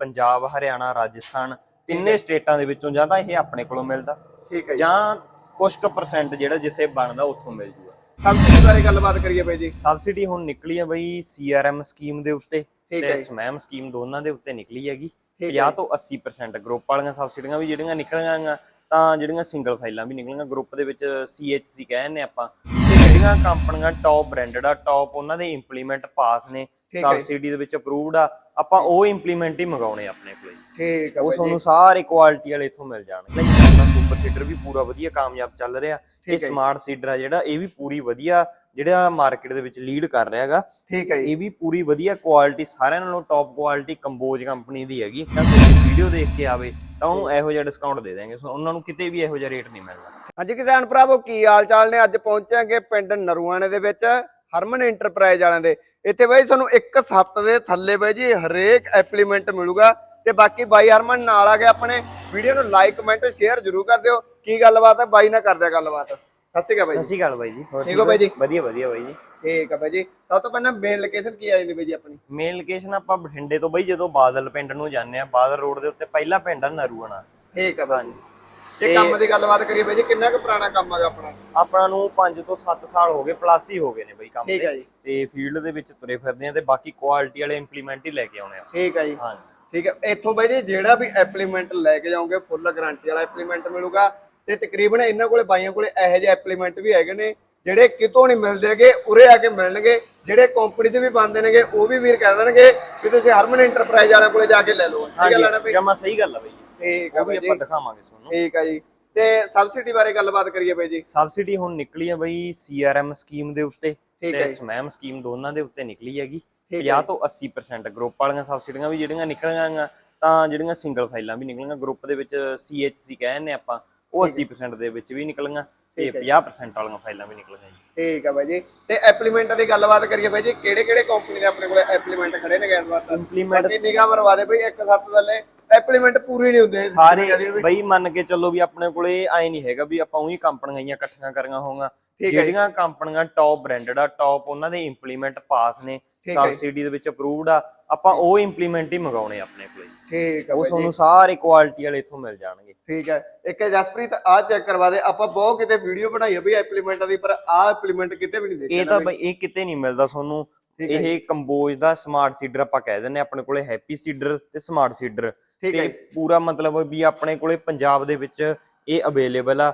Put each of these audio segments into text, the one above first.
ਪੰਜਾਬ ਹਰਿਆਣਾ ਰਾਜਸਥਾਨ ਤਿੰਨੇ ਸਟੇਟਾਂ ਦੇ ਵਿੱਚੋਂ ਜਾਂ ਤਾਂ ਇਹ ਆਪਣੇ ਕੋਲੋਂ ਮਿਲਦਾ ਠੀਕ ਹੈ ਜੀ। ਜਾਂ ਕੁਝ ਕੁ ਪਰਸੈਂਟ ਜਿਹੜਾ ਜਿੱਥੇ ਬਣਦਾ ਉੱਥੋਂ ਮਿਲ ਜੂਗਾ। ਸਬਸਿਡੀ ਬਾਰੇ ਗੱਲਬਾਤ ਕਰੀਏ ਬਾਈ ਜੀ। ਸਬਸਿਡੀ ਹੁਣ ਨਿਕਲੀ ਹੈ ਬਈ ਸੀਆਰਐਮ ਸਕੀਮ ਦੇ ਉੱਤੇ ਠੀਕ ਹੈ ਤੇ ਜੀ। ਸਮੈਮ ਸਕੀਮ ਦੋਨਾਂ ਦੇ ਉੱਤੇ ਨਿਕਲੀ ਹੈਗੀ। ਹੈ 50 ਤੋਂ 80% ਗਰੁੱਪ ਵਾਲੀਆਂ ਸਬਸਿਡੀਆਂ ਵੀ ਜਿਹੜੀਆਂ ਨਿਕਲੀਆਂ ਤਾਂ ਜਿਹੜੀਆਂ ਸਿੰਗਲ ਫਾਈਲਾਂ ਵੀ ਨਿਕਲੀਆਂ ਗਰੁੱਪ ਦੇ ਵਿੱਚ CHC ਕਹਿੰਦੇ ਆਪਾਂ। ਜਿਹੜੀਆਂ ਕੰਪਨੀਆਂ ਟੌਪ ਬ੍ਰਾਂਡਡ ਆ ਟੌਪ ਉਹਨਾਂ ਦੇ ਇੰਪਲੀਮੈਂਟ ਪਾਸ ਨੇ। ਸਬਸਿਡੀ ਦੇ ਵਿੱਚ ਅਪਰੂਵਡ ਆ ਆਪਾਂ ਉਹ ਇੰਪਲੀਮੈਂਟ ਹੀ ਮੰਗਾਉਣੇ ਆਪਣੇ ਕੋਲੇ। ਠੀਕ ਹੈ ਉਹ ਤੁਹਾਨੂੰ ਸਾਰੇ ਕੁਆਲਿਟੀ ਵਾਲੇ ਇਥੋਂ ਮਿਲ ਜਾਣਗੇ। ਸੁਪਰ ਸੀਡਰ ਵੀ ਪੂਰਾ ਵਧੀਆ ਕਾਮਯਾਬ ਚੱਲ ਰਿਹਾ ਇਹ। ਸਮਾਰਟ ਸੀਡਰ ਆ ਜਿਹੜਾ ਇਹ ਵੀ ਪੂਰੀ ਵਧੀਆ ਜਿਹੜਾ ਮਾਰਕੀਟ ਦੇ ਵਿੱਚ ਲੀਡ ਕਰ ਰਿਹਾ ਹੈਗਾ। ਠੀਕ ਹੈ ਇਹ ਵੀ ਪੂਰੀ ਵਧੀਆ ਕੁਆਲਿਟੀ ਸਾਰਿਆਂ ਨਾਲੋਂ ਟੌਪ ਕੁਆਲਿਟੀ ਕੰਬੋਜ ਕੰਪਨੀ ਦੀ ਹੈਗੀ। ਤਾਂ ਤੁਸੀਂ ਵੀਡੀਓ ਦੇਖ ਕੇ ਆਵੇ ਤਾਂ ਉਹਨੂੰ ਇਹੋ ਜਿਹਾ ਡਿਸਕਾਊਂਟ ਦੇ ਦਾਂਗੇ ਸੋ ਉਹਨਾਂ ਨੂੰ ਕਿਤੇ ਵੀ ਇਹੋ ਜਿਹਾ ਰੇਟ ਨਹੀਂ ਮਿਲਦਾ। ਹਾਂਜੀ ਕਿਸਾਨ ਭਰਾਵੋ ਕੀ ਹਾਲ ਚਾਲ ਨੇ? ਅੱਜ ਪਹੁੰਚਾਂਗੇ ਪਿੰਡ ਨਰੂਆਣੇ ਦੇ ਵਿੱਚ ਹਰਮਨ ਇੰਟਰਪ੍ਰਾਈਜ਼ ਵਾਲਿਆਂ ਦੇ। ਇੱਥੇ ਬਾਈ ਤੁਹਾਨੂੰ ਇੱਕ ਸੱਤ ਦੇ ਥੱਲੇ ਬਾਈ ਜੀ ਹਰੇਕ ਐਪਲੀਮੈਂਟ ਮਿਲੂਗਾ ਤੇ ਬਾਕੀ ਬਾਈ ਹਰਮਨ ਨਾਲ ਆ ਕੇ ਆਪਣੇ। ਵੀਡੀਓ ਨੂੰ ਲਾਈਕ ਕਮੈਂਟ ਸ਼ੇਅਰ ਜ਼ਰੂਰ ਕਰ ਦਿਓ। ਕੀ ਗੱਲਬਾਤ ਹੈ? ਬਾਈ ਨਾਲ ਕਰਦੇ ਆ ਗੱਲਬਾਤ। ਸਤਿ ਸ਼੍ਰੀ ਅਕਾਲ ਬਾਈ ਸਤਿ ਸ਼੍ਰੀ ਅਕਾਲ ਬਾਈ ਜੀ। ਠੀਕ ਹੋ ਬਾਈ ਜੀ? ਵਧੀਆ ਵਧੀਆ ਬਾਈ ਜੀ। ਠੀਕ ਹੈ ਬਾਈ ਜੀ। ਸਭ ਤੋਂ ਪਹਿਲਾਂ ਮੇਨ ਲੋਕੇਸ਼ਨ ਕੀ ਆ ਜਾਂਦੀ ਬਾਈ ਜੀ ਆਪਣੀ? ਮੇਨ ਲੋਕੇਸ਼ਨ ਆਪਾਂ ਬਠਿੰਡੇ ਤੋਂ ਬਾਈ ਜਦੋਂ ਬਾਦਲ ਪਿੰਡ ਨੂੰ ਜਾਂਦੇ ਆ ਬਾਦਲ ਰੋਡ ਦੇ ਉੱਤੇ ਪਹਿਲਾ ਪਿੰਡ ਆ ਨਰੂਆਣਾ। ਠੀਕ ਹੈ ਬਾਈ ਜੀ ਕੰਮ ਦੀ ਗੱਲਬਾਤ ਕਰੀਏ ਬਾਈ ਜੀ ਕਿੰਨਾ ਕੁ ਪੁਰਾਣਾ ਕੰਮ ਹੈਗਾ ਆਪਣਾ? ਆਪਣਾ ਨੂੰ 5 ਤੋਂ 7 ਸਾਲ ਹੋ ਗਏ ਪਲੱਸ ਹੀ ਹੋ ਗਏ ਨੇ ਬਾਈ ਕੰਮ ਠੀਕ ਹੈ ਜੀ। ਤੇ ਫੀਲਡ ਦੇ ਵਿੱਚ ਤੁਰੇ ਫਿਰਦੇ ਆ ਤੇ ਬਾਕੀ ਕੁਆਲਿਟੀ ਵਾਲੇ ਇੰਪਲੀਮੈਂਟ ਹੀ ਲੈ ਕੇ ਆਉਣੇ ਆ। ਠੀਕ ਹੈ ਜੀ। ਹਾਂਜੀ ਠੀਕ ਹੈ। ਇੱਥੋਂ ਬਾਈ ਜੀ ਜਿਹੜਾ ਵੀ ਐਪਲੀਮੈਂਟ ਲੈ ਕੇ ਜਾਓਗੇ ਫੁੱਲ ਗਾਰੰਟੀ ਵਾਲਾ ਐਪਲੀਮੈਂਟ ਮਿਲੂਗਾ। ਤੇ ਤਕਰੀਬਨ ਇਹਨਾਂ ਕੋਲੇ ਬਾਈਆਂ ਕੋਲੇ ਇਹੋ ਜਿਹੇ ਐਪਲੀਮੈਂਟ ਵੀ ਹੈਗੇ ਨੇ ਜਿਹੜੇ ਕਿਤੋਂ ਨਹੀਂ ਮਿਲਦੇਗੇ ਉਰੇ ਆ ਕੇ ਮਿਲਣਗੇ। ਜਿਹੜੇ ਕੰਪਨੀ ਦੇ ਵੀ ਬੰਦੇ ਨੇਗੇ ਉਹ ਵੀ ਵੀਰ ਕਹਿ ਦੇਣਗੇ ਕਿ ਤੁਸੀਂ ਹਰਮਨ ਇੰਟਰਪ੍ਰਾਈਜ਼ ਵਾਲਿਆਂ ਕੋਲੇ ਜਾ ਕੇ ਲੈ ਲਓ। ਠੀਕ ਹੈ ਲੈਣਾ ਬਈ? ਜਮਾ ਸਹੀ ਗੱਲ ਆ ਬਾਈ ਠੀਕ ਹੈ ਉਹ ਵੀ ਬਾਈ ਆਪਾਂ ਦਿਖਾਵਾਂਗੇ ਤੁਹਾਨੂੰ। ਠੀਕ ਹੈ ਜੀ। ਤੇ ਸਬਸਿਡੀ ਬਾਰੇ ਗੱਲਬਾਤ ਕਰੀਏ ਬਾਈ ਜੀ। ਸਬਸਿਡੀ ਹੁਣ ਨਿਕਲੀ ਹੈ ਬਈ ਸੀਆਰਐਮ ਸਕੀਮ ਦੇ ਉੱਤੇ ਠੀਕ ਹੈ ਤੇ ਜੀ। ਸਮੈਮ ਸਕੀਮ ਦੋਨਾਂ ਦੇ ਉੱਤੇ ਨਿਕਲੀ ਹੈਗੀ। ਠੀਕ ਹੈ 50 ਤੋਂ 80% ਗਰੁੱਪ ਵਾਲੀਆਂ ਸਬਸਿਡੀਆਂ ਵੀ ਜਿਹੜੀਆਂ ਨਿਕਲੀਆਂ ਤਾਂ ਜਿਹੜੀਆਂ ਸਿੰਗਲ ਫਾਈਲਾਂ ਵੀ ਨਿਕਲੀਆਂ ਗਰੁੱਪ ਦੇ ਵਿੱਚ CHC ਕਹਿੰਦੇ ਆਪਾਂ ਉਹ 80% ਦੇ ਵਿੱਚ ਵੀ ਨਿਕਲੀਆਂ। ਤੇ ਠੀਕ ਹੈ 50% ਵਾਲੀਆਂ ਫਾਈਲਾਂ ਵੀ ਨਿਕਲੀਆਂ ਜੀ। ਠੀਕ ਹੈ ਬਾਈ ਜੀ। ਤੇ ਐਪਲੀਮੈਂਟ ਦੀ ਗੱਲਬਾਤ ਕਰੀਏ ਬਾਈ ਜੀ ਕਿਹੜੇ ਕਿਹੜੇ ਕੰਪਨੀ ਦੇ ਆਪਣੇ ਕੋਲੇ ਐਪਲੀਮੈਂਟ ਖੜੇ ਨੇ ਵਾਰ ਇੰਪਲੀਮੈਂਟ ਨਿਗਾਹ ਮਰਵਾ ਦੇ ਬਈ ਇੱਕ ਸੱਤ ਥੱਲੇ। ਐਪਲੀਮੈਂਟ ਪੂਰੇ ਨਹੀਂ ਹੁੰਦੇ। ਸਾਰੇ। ਬਈ ਮੰਨ ਕੇ ਚੱਲੋ ਵੀ ਆਪਣੇ ਕੋਲੇ ਐ ਨਹੀਂ ਹੈਗਾ ਵੀ ਆਪਾਂ ਉਹੀ ਕੰਪਨੀਆਂ ਇਕੱਠੀਆਂ ਕਰੀਆਂ ਹੋਵਾਂ ਠੀਕ ਹੈ ਜੀ। ਜਿਹੜੀਆਂ ਕੰਪਨੀਆਂ ਟੌਪ ਬ੍ਰਾਂਡਡ ਆ ਟੌਪ ਉਹਨਾਂ ਦੇ ਇੰਪਲੀਮੈਂਟ ਪਾਸ ਨੇ। ਸਬਸਿਡੀ ਦੇ ਵਿੱਚ ਅਪਰੂਵਡ ਆ ਆਪਾਂ ਉਹ ਇੰਪਲੀਮੈਂਟ ਹੀ ਮੰਗਾਉਣੇ ਆਪਣੇ ਕੋਲੇ ਠੀਕ ਹੈ ਉਹ ਤੁਹਾਨੂੰ ਸਾਰੇ ਕੁਆਲਿਟੀ ਵਾਲੇ ਇਥੋਂ ਮਿਲ ਜਾਣਗੇ। ਠੀਕ ਹੈ ਇੱਕ ਜਸਪ੍ਰੀਤ ਆ ਚੈੱਕ ਕਰਵਾ ਦੇ। ਆਪਾਂ ਬਹੁਤ ਕਿਤੇ ਵੀਡੀਓ ਬਣਾਈ ਆ ਬਈ ਐਪਲੀਮੈਂਟ ਦੀ ਪਰ ਆ ਐਪਲੀਮੈਂਟ ਕਿਤੇ ਵੀ ਨਹੀਂ ਦੇਖਿਆ ਇਹ ਤਾਂ ਬਈ ਇਹ ਕਿਤੇ ਨਹੀਂ ਮਿਲਦਾ ਤੁਹਾਨੂੰ। ਇਹ ਕੰਬੋਜ ਦਾ ਸਮਾਰਟ ਸੀਡਰ ਆਪਾਂ ਕਹਿ ਹਾਂ, ਆਪਣੇ ਕੋਲੇ ਹੈਪੀ ਸੀਡਰ ਤੇ ਸਮਾਰਟ ਸੀਡਰ ਤੇ ਪੂਰਾ ਮਤਲਬ ਵੀ ਆਪਣੇ ਕੋਲੇ ਪੰਜਾਬ ਦੇ ਵਿੱਚ ਇਹ ਅਵੇਲੇਬਲ ਆ।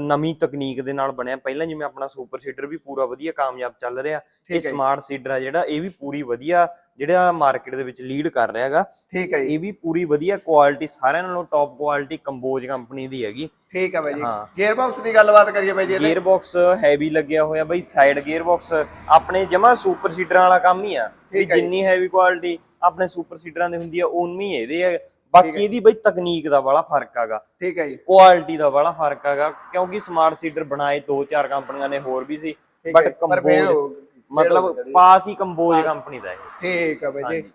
ਨਵੀਂ ਤਕਨੀਕ ਦੇ ਨਾਲ ਬਣਿਆ। ਪਹਿਲਾਂ ਜਿਵੇਂ ਆਪਣਾ ਸੁਪਰ ਸੀਡਰ ਵੀ ਪੂਰਾ ਵਧੀਆ ਕਾਮਯਾਬ ਚੱਲ ਰਿਹਾ ਇਹ। ਸਮਾਰਟ ਸੀਡਰ ਆ ਜਿਹੜਾ ਇਹ ਵੀ ਪੂਰੀ ਵਧੀਆ ਜਿਹੜਾ ਮਾਰਕੀਟ ਦੇ ਵਿੱਚ ਲੀਡ ਕਰ ਰਿਹਾ ਹੈਗਾ। ਠੀਕ ਹੈ ਇਹ ਵੀ ਪੂਰੀ ਵਧੀਆ ਕੁਆਲਿਟੀ ਸਾਰਿਆਂ ਨਾਲੋਂ ਟੌਪ ਕੁਆਲਿਟੀ ਕੰਬੋਜ ਕੰਪਨੀ ਦੀ ਹੈਗੀ। ਠੀਕ ਹੈ ਬਾਈ ਜੀ। ਗੇਅਰ ਬਾਕਸ ਦੀ ਗੱਲਬਾਤ ਕਰੀਏ ਬਾਈ ਜੀ। ਗੇਅਰ ਬਾਕਸ ਹੈਵੀ ਲੱਗਿਆ ਹੋਇਆ ਬਈ ਸਾਈਡ ਗੇਅਰ ਬਾਕਸ ਆਪਣੇ ਜਮਾ ਸੁਪਰ ਸੀਡਰਾਂ ਵਾਲਾ ਕੰਮ ਹੀ ਆ। ਜਿੰਨੀ ਹੈਵੀ ਕੁਆਲਿਟੀ ਆਪਣੇ ਸੁਪਰ ਸੀਡਰਾਂ ਦੇ ਹੁੰਦੀ ਆ ਉਨੀ ਇਹਦੇ ਆ। ਬਾਕੀ ਇਹਦੀ ਬਈ ਤਕਨੀਕ ਦਾ ਬੜਾ ਫ਼ਰਕ ਹੈਗਾ। ਠੀਕ ਹੈ ਜੀ। ਕੁਆਲਿਟੀ ਦਾ ਬੜਾ ਫ਼ਰਕ ਹੈਗਾ ਕਿਉਂਕਿ ਸਮਾਰਟ ਸੀਡਰ ਬਣਾਏ ਦੋ ਚਾਰ ਕੰਪਨੀਆਂ ਨੇ ਹੋਰ ਵੀ ਸੀ ਬਟ ਕੰਬੋਜ ਮਤਲਬ। ਪਾਸ ਹੀ ਕੰਬੋਜ ਕੰਪਨੀ ਦਾ ਇਹ। ਠੀਕ ਹੈ ਬਾਈ ਜੀ।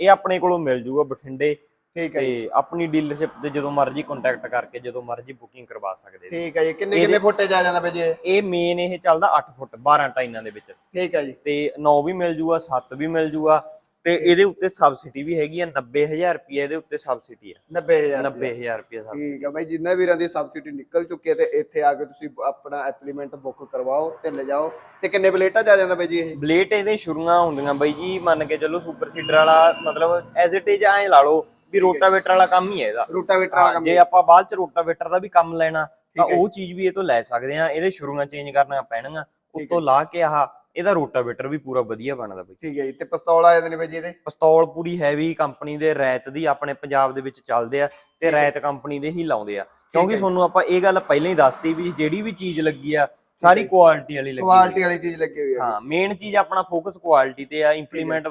ਇਹ ਆਪਣੇ ਕੋਲੋਂ ਮਿਲ ਜੂਗਾ ਬਠਿੰਡੇ ਠੀਕ ਹੈ ਜੀ। ਤੇ ਆਪਣੀ ਡੀਲਰਸ਼ਿਪ ਤੇ ਜਦੋਂ ਮਰਜ਼ੀ ਕੰਟੈਕਟ ਕਰਕੇ ਜਦੋਂ ਮਰਜ਼ੀ ਬੁਕਿੰਗ ਕਰਵਾ ਸਕਦੇ ਠੀਕ ਹੈ ਜੀ। ਕਿੰਨੇ ਕਿੰਨੇ ਫੁੱਟੇ ਜਾ ਜਾਂਦਾ ਬਾਈ ਜੀ? ਇਹ? ਮੇਨ ਇਹ ਚੱਲਦਾ 8 ਫੁੱਟ 12 ਟਾਈਨਾਂ ਦੇ ਵਿੱਚ। ਠੀਕ ਹੈ ਜੀ। ਤੇ 9 ਵੀ ਮਿਲ ਜੂਗਾ 7 ਵੀ ਮਿਲ ਜੂਗਾ ਤੇ ਇਹਦੇ ਉੱਤੇ ਸਬਸਿਡੀ ਵੀ ਹੈਗੀ ਆ 90000 ਰੁਪਏ ਇਹਦੇ ਉੱਤੇ ਸਬਸਿਡੀ ਆ। 90000 90000 ਰੁਪਏ ਸਬ ਠੀਕ ਹੈ ਬਾਈ ਜਿੰਨੇ ਵੀਰਾਂ ਦੀ ਸਬਸਿਡੀ ਨਿਕਲ ਚੁੱਕੀ ਹੈ ਤੇ ਇੱਥੇ ਆ ਕੇ ਤੁਸੀਂ ਆਪਣਾ ਐਪਲੀਮੈਂਟ ਬੁੱਕ ਕਰਵਾਓ ਤੇ ਲੈ ਜਾਓ। ਤੇ ਕਿੰਨੇ ਪਲੇਟਾਂ ਜਾ ਜਾਂਦਾ ਬਾਈ ਜੀ ਇਹ? ਬਲੇਟ ਇਹਦੇ ਸ਼ੁਰੂਆਂ ਹੁੰਦੀਆਂ ਬਾਈ ਜੀ ਮੰਨ ਕੇ ਚੱਲੋ ਸੁਪਰ ਸੀਡਰ ਵਾਲਾ ਮਤਲਬ ਐਜ਼ ਇਟ ਇਜ਼ ਐਂ ਲਾ ਲਓ ਵੀ ਰੋਟਾਵੇਟਰ ਵਾਲਾ ਕੰਮ ਹੀ ਹੈ ਇਹਦਾ। ਰੂਟਾਵੇਟਰ ਵਾਲਾ ਕੰਮ ਜੇ ਆਪਾਂ ਬਾਅਦ ਚ ਰੋਟਾਵੇਟਰ ਦਾ ਵੀ ਕੰਮ ਲੈਣਾ ਤਾਂ। ਉਹ ਚੀਜ਼ ਵੀ ਇਹ ਤੋਂ ਲੈ ਸਕਦੇ ਆ। ਇਹਦੇ ਸ਼ੁਰੂਆਂ ਚੇਂਜ ਕਰਨੀਆਂ ਪੈਣਗੀਆਂ ਉੱਤੋਂ ਲਾ ਕੇ ਆਹ ਇਹਦਾ ਰੋਟਾਵੇਟਰ ਵੀ ਪੂਰਾ ਵਧੀਆ ਬਣਦਾ ਬਾਈ। ਠੀਕ ਹੈ ਜੀ ਤੇ ਪਿਸਤੌਲ ਆ ਜਾਂਦੇ ਨੇ ਬਾਈ ਜੀ ਇਹਦੇ? ਪਿਸਤੌਲ ਪੂਰੀ ਹੈਵੀ ਕੰਪਨੀ ਦੇ ਰੈਤ ਦੀ ਆਪਣੇ ਪੰਜਾਬ ਦੇ ਵਿੱਚ ਚੱਲਦੇ ਆ ਤੇ ਰੈਤ ਕੰਪਨੀ ਦੇ ਹੀ ਲਾਉਂਦੇ ਆ। ਕਿਉਂਕਿ। ਤੁਹਾਨੂੰ ਆਪਾਂ ਇਹ ਗੱਲ ਪਹਿਲਾਂ ਹੀ ਦੱਸਤੀ ਵੀ ਜਿਹੜੀ ਵੀ ਚੀਜ਼ ਲੱਗੀ ਆ ਸਾਰੀ ਕੁਆਲਿਟੀ ਵਾਲੀ ਲੱਗੀ ਕੁਆਲਿਟੀ ਵਾਲੀ ਚੀਜ਼ ਲੱਗੀ ਹੋਈ ਹੈ ਹਾਂ ਮੇਨ ਚੀਜ਼ ਆਪਣਾ ਫੋਕਸ ਕੁਆਲਿਟੀ ਤੇ ਆ ਇੰਪਲੀਮੈਂਟ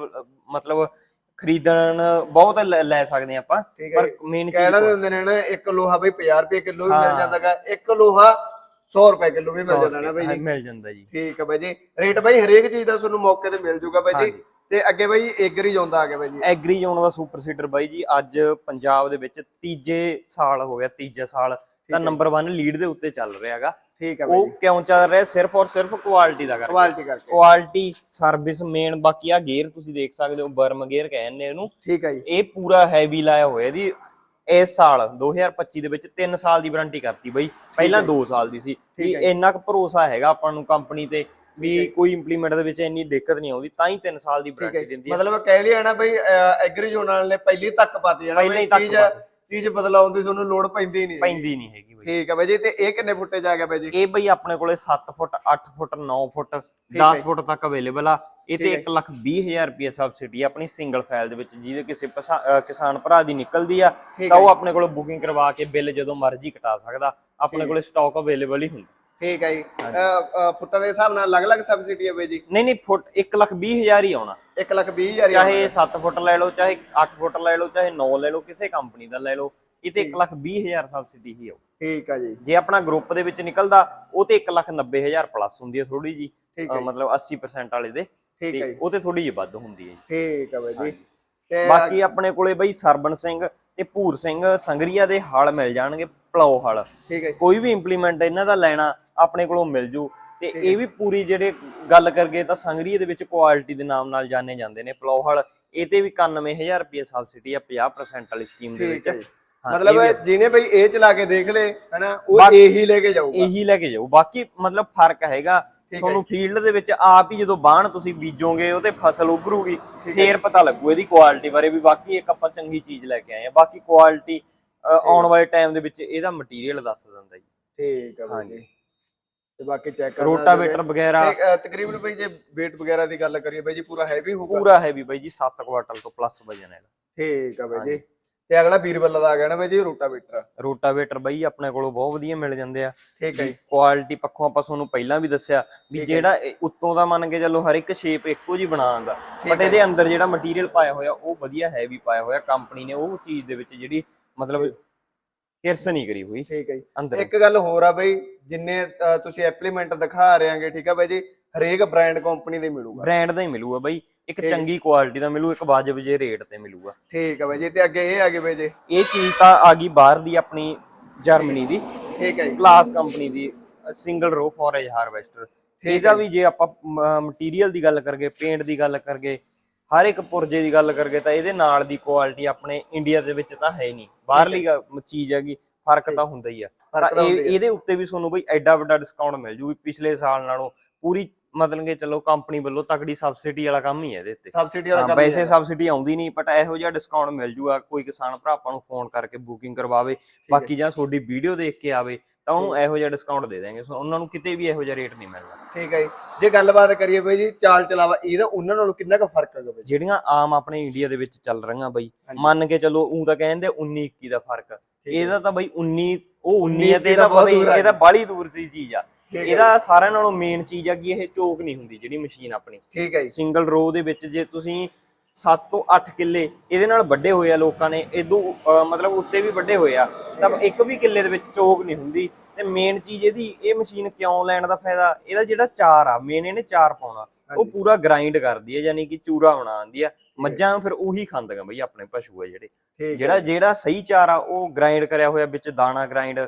ਮਤਲਬ ਖਰੀਦਣ ਬਹੁਤ ਲੈ ਸਕਦੇ ਆ ਆਪਾਂ ਪਰ। ਮੇਨ ਚੀਜ਼ ਦੇ ਹੁੰਦੇ ਨੇ ਨਾ ਇੱਕ ਲੋਹਾ ਬਈ 50 ਰੁਪਏ ਕਿਲੋ ਮਿਲ। ਜਾਂਦਾਗਾ ਇੱਕ ਲੋਹਾ 100 ਰੁਪਏ ਕਿਲੋ ਵੀ ਮਿਲ ਜਾਂਦਾ ਨਾ ਬਾਈ ਜੀ। ਮਿਲ ਜਾਂਦਾ ਜੀ। ਠੀਕ ਹੈ ਬਾਈ ਜੀ। ਰੇਟ ਬਾਈ ਹਰੇਕ ਚੀਜ਼ ਦਾ ਤੁਹਾਨੂੰ ਮੌਕੇ ਤੇ ਮਿਲ ਜੂਗਾ ਬਾਈ ਜੀ। ਤੇ ਅੱਗੇ ਬਾਈ ਏਗਰੀ ਜਾਂਦਾ ਆ ਗਿਆ ਬਾਈ ਜੀ। ਐਗਰੀ ਜ਼ੋਨ ਦਾ ਸੁਪਰ ਸੀਡਰ ਬਾਈ ਜੀ ਅੱਜ ਪੰਜਾਬ ਦੇ ਵਿੱਚ ਤੀਜੇ ਸਾਲ ਹੋ ਗਿਆ ਤੀਜਾ ਸਾਲ। ਤਾਂ। ਨੰਬਰ 1 ਲੀਡ ਦੇ ਉੱਤੇ ਚੱਲ ਰਿਹਾ ਹੈਗਾ ਠੀਕ ਹੈ ਬਾਈ ਉਹ ਕਿਉਂ ਚੱਲ ਰਿਹਾ? ਸਿਰਫ ਔਰ ਸਿਰਫ ਕੁਆਲਿਟੀ ਦਾ ਕਰਕੇ। ਕੁਆਲਿਟੀ ਕਰਕੇ। ਕੁਆਲਿਟੀ ਸਰਵਿਸ ਮੇਨ ਬਾਕੀ ਆ ਗੇਅਰ ਤੁਸੀਂ ਦੇਖ ਸਕਦੇ ਹੋ ਬਰਮ ਗੇਅਰ ਕਹਿੰਦੇ ਇਹਨੂੰ। ਠੀਕ ਹੈ ਜੀ। ਇਹ ਪੂਰਾ ਹੈਵੀ ਲਾਇਆ ਹੋਇਆ ਇਹਦੀ। ਇਸ ਸਾਲ 2025 ਦੇ ਵਿੱਚ 3 ਸਾਲ ਦੀ ਵਾਰੰਟੀ ਕਰਤੀ ਬਈ। ਪਹਿਲਾਂ 2 ਸਾਲ ਦੀ ਸੀ। ਵੀ। ਇੰਨਾ ਕੁ ਭਰੋਸਾ ਹੈਗਾ ਆਪਾਂ ਨੂੰ ਕੰਪਨੀ ਤੇ ਵੀ ਕੋਈ ਇੰਪਲੀਮੈਂਟ ਦੇ ਵਿੱਚ ਇੰਨੀ ਦਿੱਕਤ ਨਹੀਂ ਆਉਂਦੀ ਤਾਂ ਹੀ 3 ਸਾਲ ਦੀ ਵਾਰੰਟੀ। ਦਿੰਦੀ ਹੈ ਮਤਲਬ ਕਹਿ ਲਿਆ ਨਾ ਬਈ ਐਗਰੀ ਜੋਨਲ ਨੇ ਪਹਿਲੀ ਤੱਕ ਪਾਤੀ ਜਾਣਾ ਪਹਿਲਾਂ ਚੀਜ਼। ਚੀਜ਼ ਬਦਲਾਉਣ ਦੀ ਤੁਹਾਨੂੰ ਲੋੜ ਪੈਂਦੀ ਨਹੀਂ ਪੈਂਦੀ ਨਹੀਂ ਹੈਗੀ ਬਈ। ਠੀਕ ਹੈ ਬਾਈ ਜੀ ਤੇ ਇਹ ਕਿੰਨੇ ਫੁੱਟੇ ਜਾ ਗਿਆ ਬਾਈ ਜੀ? ਇਹ ਬਈ ਆਪਣੇ ਕੋਲੇ 7 ਫੁੱਟ 8 ਫੁੱਟ 9 ਫੁੱਟ 10 ਜੀ। ਫੁੱਟ ਤੱਕ ਅਵੇਲੇਬਲ ਆ। ਇਹ ਤੇ ਹੈ। 1 ਲੱਖ 20 ਹਜ਼ਾਰ ਰੁਪਏ ਸਬਸਿਡੀ ਆ ਆਪਣੀ ਸਿੰਗਲ ਫਾਈਲ ਦੇ ਵਿੱਚ ਜਿਹਦੇ ਕਿਸੇ ਕਿਸਾਨ ਭਰਾ ਦੀ ਨਿਕਲਦੀ ਆ ਤਾਂ ਉਹ ਆਪਣੇ ਕੋਲ ਬੁਕਿੰਗ ਕਰਵਾ ਕੇ ਬਿੱਲ ਜਦੋਂ ਮਰਜ਼ੀ ਕਟਾ ਸਕਦਾ। ਆਪਣੇ ਕੋਲੇ ਸਟਾਕ ਅਵੇਲੇਬਲ ਹੀ ਹੁੰਦਾ। ਠੀਕ ਹੈ ਜੀ। ਫੁੱਟਾਂ ਦੇ ਹਿਸਾਬ ਨਾਲ ਅਲੱਗ-ਅਲੱਗ ਸਬਸਿਡੀ ਹੈ ਬਾਈ ਜੀ। ਨਹੀਂ ਨਹੀਂ ਫੁੱਟ 1 ਲੱਖ 20 ਹਜ਼ਾਰ ਹੀ ਆਉਣਾ। 1 ਲੱਖ 20 ਹਜ਼ਾਰ ਚਾਹੇ 7 ਫੁੱਟ ਲੈ ਲਓ ਚਾਹੇ 8 ਫੁੱਟ ਲੈ ਲਓ ਚਾਹੇ 9 ਲੈ ਲਓ ਕਿਸੇ ਕੰਪਨੀ ਦਾ ਲੈ ਲਓ ਇਹ ਤੇ 1 ਲੱਖ 20 ਹਜ਼ਾਰ ਸਬਸਿਡੀ ਹੀ ਆਉ ਠੀਕ ਹੈ ਜੀ। ਜੇ ਆਪਣਾ ਗਰੁੱਪ ਦੇ ਵਿੱਚ ਨਿਕਲਦਾ ਉਹ ਤੇ 1 ਲੱਖ 90 ਹਜ਼ਾਰ ਪਲੱਸ ਹੁੰਦੀ ਹੈ ਥੋੜੀ ਜੀ ਠੀਕ ਹੈ ਮਤਲਬ 80% ਵਾਲੇ ਦੇ। ਠੀਕ ਹੈ ਉਹ ਤੇ ਥੋੜੀ ਜਿਹੀ ਵੱਧ ਹੁੰਦੀ ਹੈ ਠੀਕ ਹੈ ਬਾਈ ਜੀ। ਤੇ ਬਾਕੀ ਆਪਣੇ ਕੋਲੇ ਬਈ ਸਰਬਨ ਸਿੰਘ ਤੇ ਭੂਰ ਸਿੰਘ ਸੰਗਰੀਆ ਦੇ ਹਲ ਮਿਲ ਜਾਣਗੇ ਪਲਾਓ ਹਲ। ਠੀਕ ਹੈ ਕੋਈ ਵੀ ਇੰਪਲੀਮੈਂਟ ਇਹਨਾਂ ਦਾ ਲੈਣਾ ਆਪਣੇ ਕੋਲੋਂ ਮਿਲ ਜੂ। ਤੇ ਇਹ ਵੀ ਪੂਰੀ ਜਿਹੜੇ ਗੱਲ ਕਰਗੇ ਤਾਂ ਸੰਗਰੀਏ ਦੇ ਵਿੱਚ ਕੁਆਲਿਟੀ ਦੇ ਨਾਮ ਨਾਲ ਜਾਣੇ ਜਾਂਦੇ ਨੇ ਪਲਾਓ ਹਲ। ਇਹ ਤੇ ਵੀ 91000 ਰੁਪਏ ਸਬਸਿਡੀ ਆ 50% ਵਾਲੀ ਸਕੀਮ ਦੇ ਵਿੱਚ। ਮਤਲਬ ਜਿਹਨੇ ਬਈ ਇਹ ਚਲਾ ਕੇ ਦੇਖ ਲੇ ਹਨਾ ਉਹ ਇਹੀ ਲੈ ਕੇ ਜਾਊਗਾ। ਇਹੀ ਲੈ ਕੇ ਜਾਓ ਬਾਕੀ ਮਤਲਬ ਫ਼ਰਕ ਹੈਗਾ ਤੁਹਾਨੂੰ ਫੀਲਡ ਦੇ ਵਿੱਚ ਆਪ ਹੀ ਜਦੋਂ ਬਾਣ ਤੁਸੀਂ ਬੀਜੋਗੇ ਉਹਤੇ ਫਸਲ ਉਗਰੂਗੀ। ਫੇਰ ਪਤਾ ਲੱਗੂ ਇਹਦੀ ਕੁਆਲਿਟੀ ਬਾਰੇ ਵੀ। ਬਾਕੀ ਇੱਕ ਆਪਾਂ ਚੰਗੀ ਚੀਜ਼ ਲੈ ਕੇ ਆਏ ਆ। ਬਾਕੀ ਕੁਆਲਿਟੀ ਆਉਣ ਵਾਲੇ ਟਾਈਮ ਦੇ ਵਿੱਚ ਇਹਦਾ ਮਟੀਰੀਅਲ ਦੱਸ ਦਿੰਦਾ ਜੀ। ਠੀਕ ਬਾਈ ਹਾਂਜੀ। ਤੇ ਬਾਕੀ ਚੈੱਕ ਕਰ ਰੋਟਾਵੇਟਰ ਵਗੈਰਾ ਤਕਰੀਬਨ ਬਈ ਜੇ weight ਵਗੈਰਾ ਦੀ ਗੱਲ ਕਰੀਏ ਬਾਈ ਜੀ ਪੂਰਾ ਹੈਵੀ ਹੋਊਗਾ? ਪੂਰਾ ਹੈਵੀ ਬਾਈ ਜੀ 7 ਕੁਆਟਲ ਤੋਂ ਪਲੱਸ ਵਜਨ ਹੈ ਠੀਕ ਹੈ ਬਾਈ ਜੀ। ਤੇ ਅਗਲਾ ਵੀਰਬੱਲਾ ਦਾ ਆ ਨਾ ਬਾਈ ਜੀ ਰੋਟਾਵੇਟਰ। ਰੋਟਾਵੇਟਰ ਬਾਈ ਆਪਣੇ ਕੋਲੋਂ ਬਹੁਤ ਵਧੀਆ ਮਿਲ ਜਾਂਦੇ ਆ। ਠੀਕ ਹੈ ਜੀ। ਕੁਆਲਿਟੀ ਪੱਖੋਂ ਆਪਾਂ ਤੁਹਾਨੂੰ ਪਹਿਲਾਂ ਵੀ ਦੱਸਿਆ ਵੀ ਜਿਹੜਾ ਇਹ ਉੱਤੋਂ ਦਾ ਮੰਨ ਕੇ ਚੱਲੋ ਹਰ ਇੱਕ ਸ਼ੇਪ ਇੱਕੋ ਜੀ ਬਣਾਉਂਦਾ ਬਟ। ਇਹਦੇ ਅੰਦਰ ਜਿਹੜਾ ਮਟੀਰੀਅਲ ਪਾਇਆ ਹੋਇਆ ਉਹ ਵਧੀਆ ਹੈਵੀ ਪਾਇਆ ਹੋਇਆ ਕੰਪਨੀ ਨੇ ਉਹ ਚੀਜ਼ ਦੇ ਵਿੱਚ ਜਿਹੜੀ ਮਤਲਬ ਹਿਰਸ ਨਹੀਂ ਕਰੀ ਹੋਈ ਠੀਕ ਹੈ ਜੀ। ਅੰਦਰ। ਇੱਕ ਗੱਲ ਹੋਰ ਆ ਬਈ ਜਿੰਨੇ ਅ, ਤੁਸੀਂ ਐਪਲੀਮੈਂਟ ਦਿਖਾ ਰਹੇ ਆਂਗੇ ਠੀਕ ਹੈ ਬਾਈ ਜੀ ਹਰੇਕ ਬ੍ਰਾਂਡ ਕੰਪਨੀ ਦੇ ਮਿਲੂਗਾ। ਬ੍ਰਾਂਡ ਦਾ ਹੀ ਮਿਲੂਗਾ ਬਾਈ। ਇੱਕ ਚੰਗੀ ਕੁਆਲਿਟੀ ਦਾ ਮਿਲੂ ਇੱਕ ਵਾਜਬ ਜੇ ਰੇਟ ਤੇ ਮਿਲੂਗਾ। ਠੀਕ ਹੈ ਬਾਈ ਜੀ ਤੇ ਅੱਗੇ ਇਹ ਆ ਗਏ ਬਾਈ ਜੀ। ਇਹ ਚੀਜ਼ ਤਾਂ ਆ ਗਈ ਬਾਹਰ ਦੀ ਆਪਣੀ ਜਰਮਨੀ ਦੀ। ਠੀਕ ਹੈ ਜੀ। ਕਲਾਸ ਕੰਪਨੀ ਦੀ ਸਿੰਗਲ ਰੋ ਫੋਰੇਜ ਹਾਰਵੈਸਟਰ ਇਹਦਾ ਵੀ ਜੇ ਆਪਾਂ ਮਟੀਰੀਅਲ ਦੀ ਗੱਲ ਕਰਗੇ ਪੇਂਟ ਦੀ ਗੱਲ ਕਰਗੇ ਹਰ ਇੱਕ ਪੁਰਜੇ ਦੀ ਗੱਲ ਕਰਗੇ ਤਾਂ ਇਹਦੇ ਨਾਲ ਦੀ ਕੁਆਲਿਟੀ ਆਪਣੇ ਇੰਡੀਆ ਦੇ ਵਿੱਚ ਤਾਂ ਹੈ ਨਹੀਂ। ਬਾਹਰਲੀ ਚੀਜ਼ ਹੈਗੀ ਫ਼ਰਕ ਤਾਂ ਹੁੰਦਾ ਹੀ ਆ। ਤਾਂ। ਇਹਦੇ ਉੱਤੇ ਵੀ ਤੁਹਾਨੂੰ ਬਈ ਐਡਾ ਵੱਡਾ ਡਿਸਕਾਊਂਟ ਮਿਲ ਜੂ ਵੀ ਪਿਛਲੇ ਸਾਲ ਨਾਲੋਂ ਪੂਰੀ ਮਤਲਬ ਕਿ ਚਲੋ ਕੰਪਨੀ ਵੱਲੋਂ ਤਕੜੀ ਸਬਸਿਡੀ ਵਾਲਾ ਕੰਮ ਹੀ ਹੈ ਇਹਦੇ ਉੱਤੇ। ਸਬਸਿਡੀ ਵਾਲਾ ਕੰਮ ਵੈਸੇ ਸਬਸਿਡੀ ਆਉਂਦੀ ਨਹੀਂ ਬਟ ਇਹੋ ਜਿਹਾ ਡਿਸਕਾਊਂਟ ਮਿਲ ਜੂਗਾ ਕੋਈ ਕਿਸਾਨ ਭਰਾ ਆਪਾਂ ਨੂੰ ਫੋਨ ਕਰਕੇ ਬੁਕਿੰਗ ਕਰਵਾਵੇ ਬਾਕੀ ਜਾਂ ਤੁਹਾਡੀ ਵੀਡੀਓ ਦੇਖ ਕੇ ਆਵੇ ਤਾਂ ਉਹਨੂੰ ਇਹੋ ਜਿਹਾ ਡਿਸਕਾਊਂਟ ਦੇ ਦੇਵਾਂਗੇ ਸੋ ਉਹਨਾਂ ਨੂੰ ਕਿਤੇ ਵੀ ਇਹੋ ਜਿਹਾ ਰੇਟ ਨਹੀਂ ਮਿਲਦਾ। ਠੀਕ ਹੈ ਜੀ। ਜੇ ਗੱਲਬਾਤ ਕਰੀਏ ਬਾਈ ਜੀ ਚਾਲ ਚਲਾਵਾ ਇਹਦਾ ਉਹਨਾਂ ਨਾਲੋਂ ਕਿੰਨਾ ਕੁ ਫ਼ਰਕ ਹੈਗਾ ਬਾਈ? ਜਿਹੜੀਆਂ ਆਮ ਆਪਣੇ ਇੰਡੀਆ ਦੇ ਵਿੱਚ ਚੱਲ ਰਹੀਆਂ ਬਈ ਮੰਨ ਕੇ ਚਲੋ ਉਹ ਤਾਂ ਕਹਿੰਦੇ 19 21 ਦਾ ਫ਼ਰਕ। ਇਹਦਾ ਤਾਂ ਬਈ 19 ਉਹ 19 ਹੈ ਤੇ ਇਹਦਾ ਆ ਇਹਦਾ ਬਾਲੀ ਦੂਰ ਦੀ ਚੀਜ਼ ਆ। ਇਹਦਾ ਸਾਰਿਆਂ ਨਾਲੋਂ ਮੇਨ ਚੀਜ਼ ਆ ਕਿ ਇਹ ਚੋਕ ਨਹੀਂ ਹੁੰਦੀ ਜਿਹੜੀ ਮਸ਼ੀਨ ਆਪਣੀ। ਠੀਕ ਹੈ ਜੀ। ਸਿੰਗਲ ਰੋ ਦੇ ਵਿੱਚ ਜੇ ਤੁਸੀਂ 7 ਤੋਂ 8 ਕਿੱਲੇ ਇਹਦੇ ਨਾਲ ਵੱਡੇ ਹੋਏ ਆ ਲੋਕਾਂ ਨੇ ਇਦੋਂ ਮਤਲਬ ਉੱਤੇ ਵੀ ਵੱਡੇ ਹੋਏ ਆ ਤਾਂ ਇੱਕ ਵੀ ਕਿੱਲੇ ਦੇ ਵਿੱਚ ਚੋਕ ਨਹੀਂ ਹੁੰਦੀ। ਤੇ ਮੇਨ ਚੀਜ਼ ਇਹਦੀ ਇਹ ਮਸ਼ੀਨ ਕਿਉਂ ਲੈਣ ਦਾ ਫਾਇਦਾ? ਇਹਦਾ ਜਿਹੜਾ ਚਾਰ ਆ ਮੇਨ ਇਹਨੇ ਚਾਰ ਪਾਉਣਾ। ਉਹ ਪੂਰਾ ਗ੍ਰਾਈਂਡ ਕਰਦੀ ਹੈ ਯਾਨੀ ਕਿ ਚੂਰਾ ਬਣਾਉਂਦੀ ਆ। ਮੱਝਾਂ ਫਿਰ ਉਹੀ ਖਾਂਦੀਆਂ ਬਈ ਆਪਣੇ ਪਸ਼ੂ ਆ ਜਿਹੜੇ। ਜਿਹੜਾ ਜਿਹੜਾ ਸਹੀ ਚਾਰ ਆ ਉਹ ਗ੍ਰਾਈਂਡ ਕਰਿਆ ਹੋਇਆ ਵਿੱਚ ਦਾਣਾ ਗ੍ਰਾਈਂਡ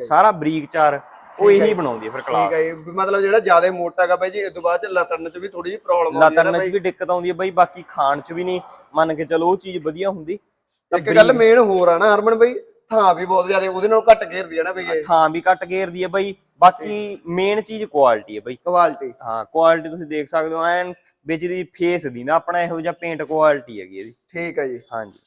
ਸਾਰਾ ਬਰੀਕ ਚਾਰ। ਉਹ ਇਹੀ ਬਣਾਉਂਦੀ ਹੈ ਫਿਰ ਕਲਾਸ। ਠੀਕ ਹੈ ਜੀ। ਵੀ ਮਤਲਬ ਜਿਹੜਾ ਜ਼ਿਆਦਾ ਮੋਟਾ ਹੈਗਾ ਬਾਈ ਜੀ ਇਸ ਤੋਂ ਬਾਅਦ ਚ ਲਤੜਨ ਚ ਵੀ ਥੋੜੀ ਜਿਹੀ ਪ੍ਰੋਬਲਮ ਆਉਂਦੀ ਹੈ ਲਤਰਨ ਚ ਵੀ ਦਿੱਕਤ ਆਉਂਦੀ ਹੈ ਬਈ ਬਾਕੀ ਖਾਣ ਚ ਵੀ ਨਹੀਂ। ਮੰਨ ਕੇ ਚਲੋ ਉਹ ਚੀਜ਼ ਵਧੀਆ ਹੁੰਦੀ ਤਾਂ ਇੱਕ ਗੱਲ ਮੇਨ ਹੋਰ ਆ ਨਾ ਹਰਮਨ ਬਾਈ ਥਾਂ ਵੀ ਬਹੁਤ ਜ਼ਿਆਦਾ ਉਹਦੇ ਨਾਲੋਂ ਘੱਟ ਘੇਰਦੀ ਹੈ ਨਾ ਬਈ ਇਹ। ਥਾਂ ਵੀ ਘੱਟ ਘੇਰਦੀ ਹੈ ਬਈ। ਬਾਕੀ ਮੇਨ ਚੀਜ਼ ਕੁਆਲਿਟੀ ਹੈ ਬਈ। ਕੁਆਲਿਟੀ ਹਾਂ ਕੁਆਲਿਟੀ ਤੁਸੀਂ ਦੇਖ ਸਕਦੇ ਹੋ ਐਨ ਵਿੱਚ ਦੀ ਫੇਸ ਦੀ ਨਾ ਆਪਣਾ ਇਹੋ ਜਿਹਾ ਪੇਂਟ ਕੁਆਲਿਟੀ ਹੈਗੀ ਇਹਦੀ। ਠੀਕ ਹੈ ਜੀ। ਹਾਂਜੀ।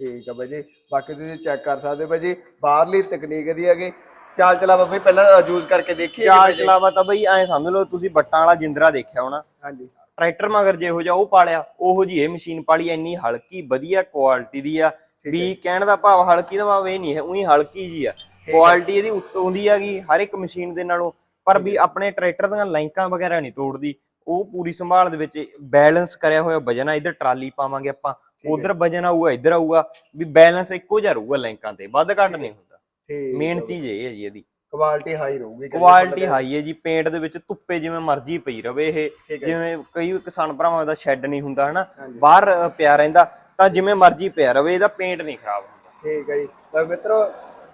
ਠੀਕ ਹੈ ਬਾਈ ਜੀ। ਬਾਕੀ ਤੁਸੀਂ ਚੈੱਕ ਕਰ ਸਕਦੇ ਹੋ ਬਾਈ ਜੀ ਬਾਹਰਲੀ ਤਕਨੀਕ ਦੀ ਹੈਗੀ। ਚਾਲ ਚਲਾ ਬਾਈ ਪਹਿਲਾਂ ਯੂਜ਼ ਕਰਕੇ ਦੇਖੀਏ ਚਾਲ ਚਲਾਵਾ ਤਾਂ ਬਈ ਐ ਸਮਝ ਲਓ ਤੁਸੀਂ ਬੱਟਾਂ ਵਾਲਾ ਜਿੰਦਰਾ ਦੇਖਿਆ ਹੋਣਾ। ਹਾਂਜੀ। ਟਰੈਕਟਰ ਮਗਰ ਜਿਹੋ ਜਿਹਾ ਉਹ ਪਾਲਿਆ ਉਹੋ ਜੀ ਇਹ ਮਸ਼ੀਨ ਪਾਲੀ ਇੰਨੀ ਹਲਕੀ ਵਧੀਆ ਕੁਆਲਿਟੀ ਦੀ ਆ ਵੀ ਕਹਿਣ ਦਾ ਭਾਵ ਹਲਕੀ ਦਾ ਭਾਵ ਇਹ ਨਹੀਂ ਹੈ ਉਹੀ ਹਲਕੀ ਜੀ ਆ। ਕੁਆਲਿਟੀ ਇਹਦੀ ਉੱਤੋਂ ਦੀ ਹੈਗੀ ਹਰ ਇੱਕ ਮਸ਼ੀਨ ਦੇ ਨਾਲੋਂ। ਪਰ ਵੀ ਆਪਣੇ ਟਰੈਕਟਰ ਦੀਆਂ ਲਾਈਕਾਂ ਵਗੈਰਾ ਨਹੀਂ ਤੋੜਦੀ ਉਹ ਪੂਰੀ ਸੰਭਾਲ ਦੇ ਵਿੱਚ ਬੈਲੈਂਸ ਕਰਿਆ ਹੋਇਆ ਵਜਨ ਆ ਇਧਰ ਟਰਾਲੀ ਪਾਵਾਂਗੇ ਆਪਾਂ ਉਧਰ ਵਜਨ ਆਊਗਾ ਇੱਧਰ ਆਊਗਾ ਵੀ ਬੈਲੈਂਸ ਇੱਕੋ ਜਿਹਾ ਰਹੂਗਾ ਲਾਈਕਾਂ ਤੇ ਵੱਧ ਘੱਟ ਨਹੀਂ ਹੁੰਦਾ। ਠੀਕ ਮੇਨ ਚੀਜ਼ ਇਹ ਹੈ ਜੀ ਇਹਦੀ। ਕੁਆਲਿਟੀ ਹਾਈ ਰਹੂਗੀ ਕੁਆਲਿਟੀ ਹਾਈ ਹੈ ਜੀ ਪੇਂਟ ਦੇ ਵਿੱਚ ਧੁੱਪੇ ਜਿਵੇਂ ਮਰਜ਼ੀ ਪਈ ਰਵੇ ਇਹ। ਹੈ। ਜਿਵੇਂ ਕਈ ਕਿਸਾਨ ਭਰਾਵਾਂ ਦਾ ਸ਼ੈੱਡ ਨਹੀਂ ਹੁੰਦਾ ਹਨਾ। ਬਾਹਰ ਪਿਆ ਰਹਿੰਦਾ ਤਾਂ ਜਿਵੇਂ ਮਰਜ਼ੀ ਪਿਆ ਰਵੇ ਇਹਦਾ ਪੇਂਟ ਨਹੀਂ ਖਰਾਬ ਹੁੰਦਾ। ਠੀਕ ਹੈ ਜੀ। ਤਾਂ ਮਿੱਤਰੋ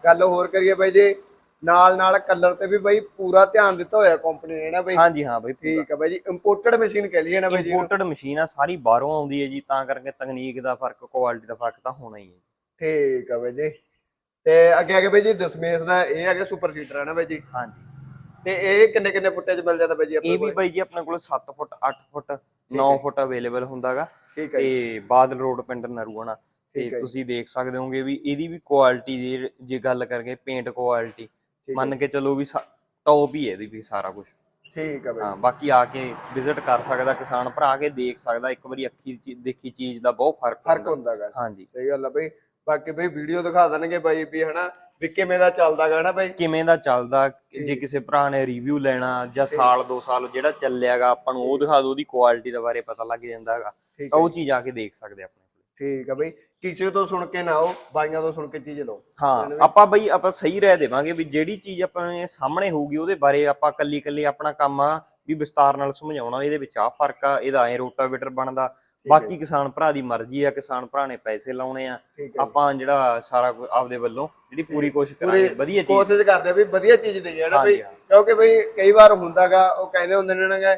ਗੱਲ ਹੋਰ ਕਰੀਏ ਬਾਈ ਜੀ ਨਾਲ ਨਾਲ ਕਲਰ ਤੇ ਵੀ ਬਾਈ ਪੂਰਾ ਧਿਆਨ ਦਿੱਤਾ ਹੋਇਆ ਕੰਪਨੀ ਨੇ ਨਾ ਬਾਈ? ਹਾਂਜੀ ਹਾਂ ਬਈ ਠੀਕ ਆ ਬਾਈ ਜੀ ਇੰਪੋਰਟਡ ਮਸ਼ੀਨ ਕਹਿ ਲਈਏ ਨਾ ਬਾਈ ਜੀ। ਇੰਪੋਰਟਡ ਮਸ਼ੀਨ ਆ ਸਾਰੀ ਬਾਹਰੋਂ ਆਉਂਦੀ ਹੈ ਜੀ ਤਾਂ ਕਰਕੇ ਤਕਨੀਕ ਦਾ ਫ਼ਰਕ ਕੁਆਲਿਟੀ ਦਾ ਫ਼ਰਕ ਤਾਂ ਹੋਣਾ ਹੀ ਹੈ ਠੀਕ ਆ ਬਾਈ ਜੀ। ਤੇ ਅੱਗੇ ਅੱਗੇ ਬਾਈ ਜੀ ਦਸਮੇਸ਼ ਦਾ ਇਹ ਹੈਗਾ ਸੁਪਰ ਸੀਟਰ ਹੈ ਨਾ ਬਾਈ ਜੀ? ਹਾਂਜੀ। ਤੇ ਇਹ ਕਿੰਨੇ ਕਿੰਨੇ ਫੁੱਟੇ ਚ ਮਿਲ ਜਾਂਦਾ ਬਾਈ ਜੀ ਇਹ ਵੀ ਬਾਈ ਜੀ ਆਪਣੇ ਕੋਲ 7 ਫੁੱਟ 8 ਫੁੱਟ 9 ਫੁੱਟ ਅਵੇਲੇਬਲ ਹੁੰਦਾਗਾ। ਠੀਕ ਹੈ ਤੇ ਬਾਦਲ ਰੋਡ ਪਿੰਡ ਨਰੂਆਣਾ। ਤੇ ਹੈ। ਤੁਸੀਂ ਦੇਖ ਸਕਦੇ ਹੋਗੇ ਵੀ ਇਹਦੀ ਵੀ ਕੁਆਲਿਟੀ ਦੀ ਜੇ ਗੱਲ ਕਰਕੇ ਪੇਂਟ ਕੁਆਲਿਟੀ ਮੰਨ ਕੇ ਚੱਲੋ ਵੀ ਟੌਪ ਹੀ ਹੈ ਇਹਦੀ ਵੀ ਸਾਰਾ ਕੁਝ ਠੀਕ ਆ ਬਾਈ ਹਾਂ ਬਾਕੀ ਆ ਕੇ ਵਿਜ਼ਿਟ ਕਰ ਸਕਦਾ ਕਿਸਾਨ ਭਰਾ ਆ ਕੇ ਦੇਖ ਸਕਦਾ ਇੱਕ ਵਾਰੀ ਅੱਖੀ ਦੇਖੀ ਚੀਜ਼ ਦਾ ਬਹੁਤ ਫ਼ਰਕ ਫ਼ਰਕ ਹੁੰਦਾ। ਹੁੰਦਾ ਗਾ ਹਾਂਜੀ। ਸਹੀ ਗੱਲ ਆ ਬਾਈ। ਬਾਕੀ ਬਾਈ ਵੀਡੀਓ ਦਿਖਾ ਦੇਣਗੇ ਬਾਈ ਵੀ ਹਨਾ ਵੀ ਕਿਵੇਂ ਦਾ ਚੱਲਦਾ ਗਾ ਨਾ ਬਾਈ। ਕਿਵੇਂ ਦਾ ਚੱਲਦਾ ਜੇ। ਕਿਸੇ ਭਰਾ ਨੇ ਰਿਵਿਊ ਲੈਣਾ ਜਾਂ ਸਾਲ ਦੋ ਸਾਲ ਜਿਹੜਾ ਚੱਲਿਆਗਾ ਆਪਾਂ ਨੂੰ ਉਹ ਦਿਖਾ ਦਿਓ ਉਹਦੀ ਕੁਆਲਿਟੀ ਦੇ ਬਾਰੇ ਪਤਾ ਲੱਗ ਤਾਂ ਹੈ ਉਹ ਚੀਜ਼ ਆ ਕੇ ਦੇਖ ਸਕਦੇ ਆਪਣੇ ਕੋਲ ਠੀਕ ਆ ਬਾਈ ਕਿਸੇ ਤੋਂ ਸੁਣ ਕੇ ਨਾ ਆਓ ਬਾਈਆਂ ਤੋਂ ਸੁਣ ਕੇ ਚੀਜ਼ ਲਓ। ਹਾਂ ਆਪਾਂ ਬਈ ਆਪਾਂ ਸਹੀ ਰਹਿ ਦੇਵਾਂਗੇ ਵੀ ਜਿਹੜੀ ਚੀਜ਼ ਆਪਣੇ ਸਾਹਮਣੇ ਹੋਊਗੀ ਉਹਦੇ ਬਾਰੇ ਆਪਾਂ ਕੱਲੀ ਕੱਲੀ ਆਪਣਾ ਕੰਮ ਆ ਵੀ ਵਿਸਤਾਰ ਨਾਲ ਸਮਝਾਉਣਾ ਇਹਦੇ ਵਿੱਚ ਆ ਫ਼ਰਕ ਆ ਇਹਦਾ ਐ ਰੋਟਾਵੇਟਰ ਬਣਦਾ ਬਾਕੀ ਕਿਸਾਨ ਭਰਾ ਦੀ ਮਰਜ਼ੀ ਆ ਕਿਸਾਨ ਭਰਾ ਨੇ ਪੈਸੇ ਲਾਉਣੇ ਆ ਆਪਾਂ ਜਿਹੜਾ ਸਾਰਾ ਕੁਝ ਆਪਦੇ ਵੱਲੋਂ ਜਿਹੜੀ ਪੂਰੀ ਕੋਸ਼ਿਸ਼ ਕਰਾਂਗੇ ਵਧੀਆ ਚੀਜ਼। ਕੋਸ਼ਿਸ਼ ਕਰਦੇ ਆ ਵੀ ਵਧੀਆ ਚੀਜ਼ ਦੇਈਏ ਨਾ ਬਈ। ਕਿਉਂਕਿ ਬਈ ਕਈ ਵਾਰ ਹੁੰਦਾਗਾ ਉਹ ਕਹਿੰਦੇ ਹੁੰਦੇ ਨੇ ਨਾ